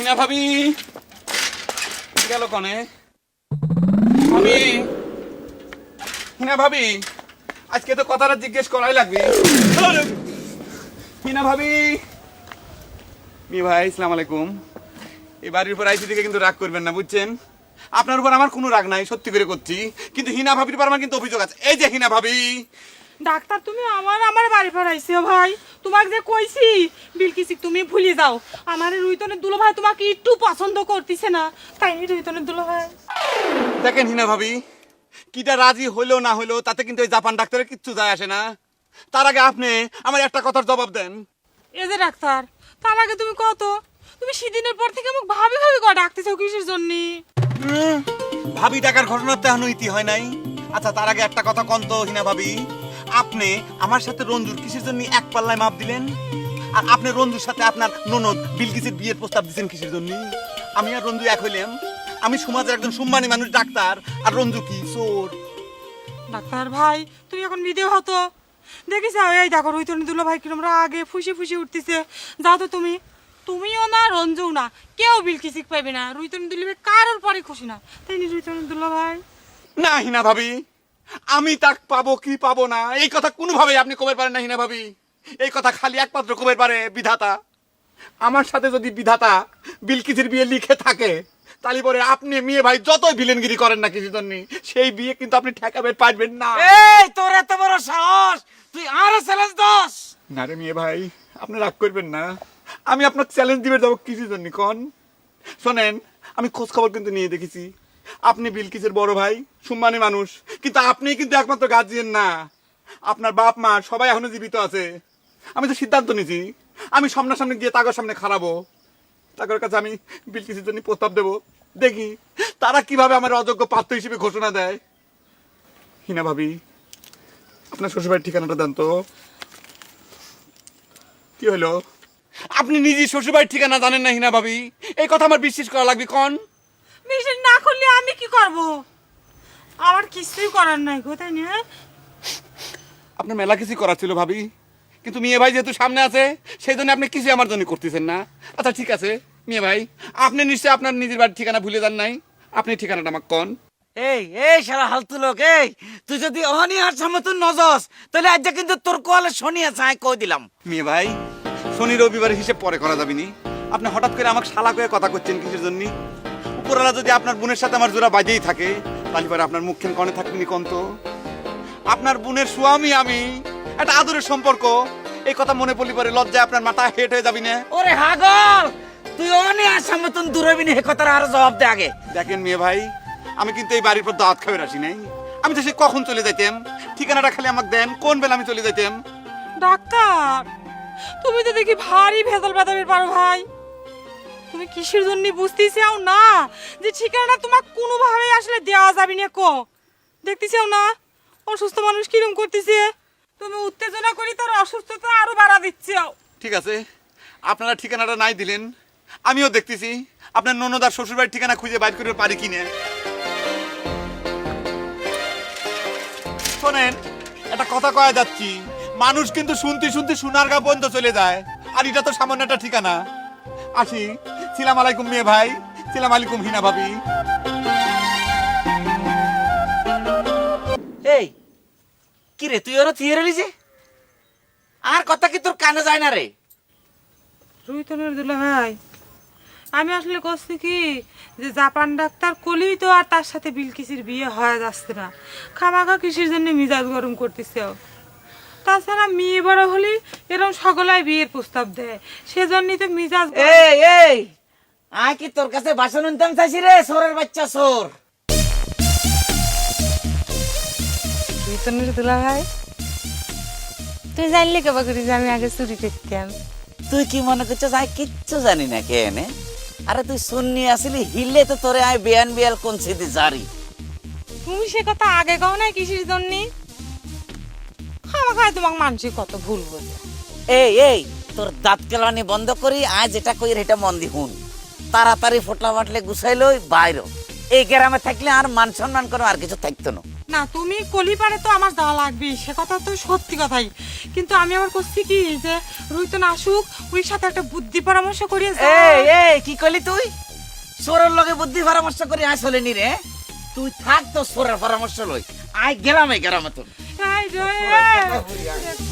হিনা ভাবি? গেল কনে? ভাবি? হিনা ভাবি? আজকে তো কথাটা জিজ্ঞেস করাই লাগবে। হিনা ভাবি? মি ভাই ইসলাম আলাইকুম। এই বাড়ির উপর আইসি থেকে কিন্তু রাগ করবেন না, বুঝছেন? আপনার উপর আমার কোনো রাগ নাই, সত্যি করে করছি। কিন্তু হিনা ভাবির উপর আমার কিন্তু অভিযোগ আছে। এই যে হিনা ভাবি ডাক্তার তুমি আমার আমার বাড়ি ফেরাইছো ভাই। তোমাকে যে কইছি বিলকিসি তুমি ভুলে যাও। আমার রুইতনের দুলো ভাই তোমাকে একটু পছন্দ করতেছে না। তাই রুইতনের দুলো ভাই। দেখেন হিনা ভাবি কিটা রাজি হইল না হইল তাতে কিন্তু এই জাপান ডাক্তারের কিচ্ছু যায় আসে না। তার আগে আপনি আমার একটা কথার জবাব দেন। এই যে ডাক্তার তার আগে তুমি কত? তুমি সেদিনের পর থেকে আমাকে ভাবি ভাবি করে ডাকতেছো কিসের জন্য? ভাবি টাকার ঘটনার তো ইতি হয় নাই। আচ্ছা তার আগে একটা কথা কন্ত হিনা ভাবি। আপনি আমার সাথে রঞ্জুর কিসের জন্য এক পাল্লায় মাপ দিলেন? আর আপনি রঞ্জুর সাথে আপনার ননদ বিলকিসের বিয়ের প্রস্তাব দিচ্ছেন কিসের জন্য? আমি আর রঞ্জু এক হইলাম। আমি সমাজের একজন সম্মানী মানুষ ডাক্তার। আর রঞ্জু কি? চোর। ডাক্তার ভাই তুমি এখন ভিডিও হতো। দেখিস এই দেখো রুইতনের দুলো ভাই কিরম আগে ফুসে ফুসে উঠতেছে। যাও তো তুমি। তুমিও না রঞ্জু না। কেউ বিলকিসিক পাবে না। রুইতনের দুলো ভাই কারোর পরে খুশি না। তাই নি রুইতনের দুলো ভাই? না হিনা ভাবি। আমি তাক পাবো কি পাবো না? এই কথা কোনোভাবেই আপনি কবের পারেন না হিনা ভাবি। এই কথা খালি একমাত্র কবের পারে বিধাতা। আমার সাথে যদি বিধাতা বিলকিসের বিয়ে লিখে থাকে তাহলে পরে আপনি মেয়ে ভাই যতই ভিলেনগিরি করেন না কিছু জন্য সেই বিয়ে কিন্তু আপনি ঠেকাবে পারবেন না। এই তোর এত বড় সাহস! তুই আরও চ্যালেঞ্জ দস না রে মেয়ে ভাই আপনি রাগ করবেন না। আমি আপনাকে চ্যালেঞ্জ দিবে যাব কিছু জন্য কন। শোনেন আমি খোঁজ খবর কিন্তু নিয়ে দেখেছি। আপনি বিলকিসের বড় ভাই, সম্মানী মানুষ। কিন্তু আপনি কিন্তু একমাত্র গার্জিয়ান না। আপনার বাপ, মা সবাই এখনও জীবিত আছে। আমি তো সিদ্ধান্ত নিয়েছি। আমি সামনাসামনি গিয়ে তাগর সামনে খারাবো তাগর কাছে আমি বিলকিসের জন্য প্রস্তাব দেবো। দেখি, তারা কীভাবে আমার অযোগ্য পাত্র হিসেবে ঘোষণা দেয়। হিনা ভাবি, আপনার শ্বশুরবাড়ির ঠিকানাটা দেন তো। কি হলো? আপনি নিজে শ্বশুরবাড়ির ঠিকানা জানেন না হিনা ভাবি? এই কথা আমার বিশ্বাস করা লাগবে, কন? মিশন না করলে আমি কি করব? আমার কিছুই করার নাই গো তাই না? আপনার মেলা কিছু করার ছিল ভাবি। কিন্তু মেয়ে ভাই যেহেতু সামনে আছে সেই জন্য আপনি কিছু আমার জন্য করতেছেন না। আচ্ছা ঠিক আছে মেয়ে ভাই আপনি নিশ্চয়ই আপনার নিজের বাড়ির ঠিকানা ভুলে যান নাই। আপনি ঠিকানাটা আমাকে কন। এই এই সারা হালতু লোক এই তুই যদি অহনি আর সমতুন নজস তাহলে আজ কিন্তু তোর কোয়ালে শনি আছে আমি কই দিলাম? মেয়ে ভাই শনি রবিবারের হিসেব পরে করা যাবে নি আপনি হঠাৎ করে আমাকে শালা করে কথা করছেন কিসের জন্য? উপরওয়ালা যদি আপনার বোনের সাথে আমার জোড়া বাজেই থাকে তাহলে পরে আপনার মুখখান কনে থাকবেনি কন্ত আপনার বোনের স্বামী আমি একটা আদরের সম্পর্ক এই কথা মনে পড়লি পরে লজ্জায় আপনার মাথা হেট হয়ে যাবি না? ওরে হাগল তুই অহনি আর সমতুন দূরবি হে কথার আর জবাব দে আগে। দেখেন মেয়ে ভাই আমি কিন্তু এই বাড়ির পর দাঁত খাবে আসি নাই। আমি তো সে কখন চলে যাইতাম? ঠিকানাটা খালি আমাকে দেন কোন বেলা আমি চলে যাইতাম? ডাক্তার তুমি তো দেখি ভারী ভেতল বাদামের পারো ভাই। তুমি কিসের জন্য বুঝতে চাও না? যে ঠিকানা তোমার কোনোভাবে আসলে দেওয়া যাবে না, কো। দেখতে চাও না? অসুস্থ মানুষ কিরম করতেছে? তুমি উত্তেজনা করি তার অসুস্থতা আরও বাড়া দিচ্ছে ঠিক আছে। আপনারা ঠিকানাটা নাই দিলেন। আমিও দেখতেছি। আপনার ননদার শ্বশুরবাড়ির ঠিকানা খুঁজে বাইর করতে পারি কিনা শোনেন, একটা কথা কয়া যাচ্ছি। মানুষ কিন্তু শুনতে শুনতে সোনার গা বন্ধ চলে যায়। আর এটা তো সামান্য একটা ঠিকানা। আসি। ছিলাম আলাইকুম মেয়ে ভাই ছিলাম আলাইকুম হিনা ভাবি। এই কি রে তুই ওরা থিয়ে রেলি যে? আর কথা কি তোর কানে যায় না রে? রুইতনের দুলা ভাই। আমি আসলে করছি কি যে জাপান ডাক্তার কলি তো আর তার সাথে বিলকিসির বিয়ে হয়ে যাচ্ছে না। খামাখা কিসের জন্য মিজাজ গরম করতেছে ও। তাছাড়া মেয়ে বড় হলে এরকম সকলাই বিয়ের প্রস্তাব দেয়। সেজন্যই তো মিজাজ এই এই! আয় কি তোর কাছে বাসন আনতাম চাইছি রে? সোরের বাচ্চা সোর। রুইতনের দুলা ভাই তুই জানলি কেবা করি যে আমি আগে চুরি করতাম? তুই কি মনে করছিস? আয় কিচ্ছু জানি না কে এনে। আরে তুই শুননি আসলি হিললে তো তোরে আয় বিয়ান বিয়াল কোন সিদ্ধি জারি। তুমি সে কথা আগে কও না কিসের জন্য? খামাখায় তোমাকে মানুষের কত ভুল বোঝে এই এই তোর দাঁত কেলানি বন্ধ করি আয় যেটা কই এটা মন দি হুন। তাড়াতাড়ি ফোটলা বাটলে গুছাইলো বাইরো এই গ্রামে থাকলে আর মান সম্মান করো আর কিছু থাকতো না। না তুমি কলি পারে তো আমার যাওয়া লাগবে সে কথা তো সত্যি কথাই। কিন্তু আমি আবার করছি কি যে রুইতন আসুক ওই সাথে একটা বুদ্ধি পরামর্শ করিয়ে যাই। এই এই কি কইলি তুই? সোরের লগে বুদ্ধি পরামর্শ করে আয় চলে নি রে। তুই থাক তো সোরের পরামর্শ লই। আই গেলাম এই গ্রামে তো এই যে, এই।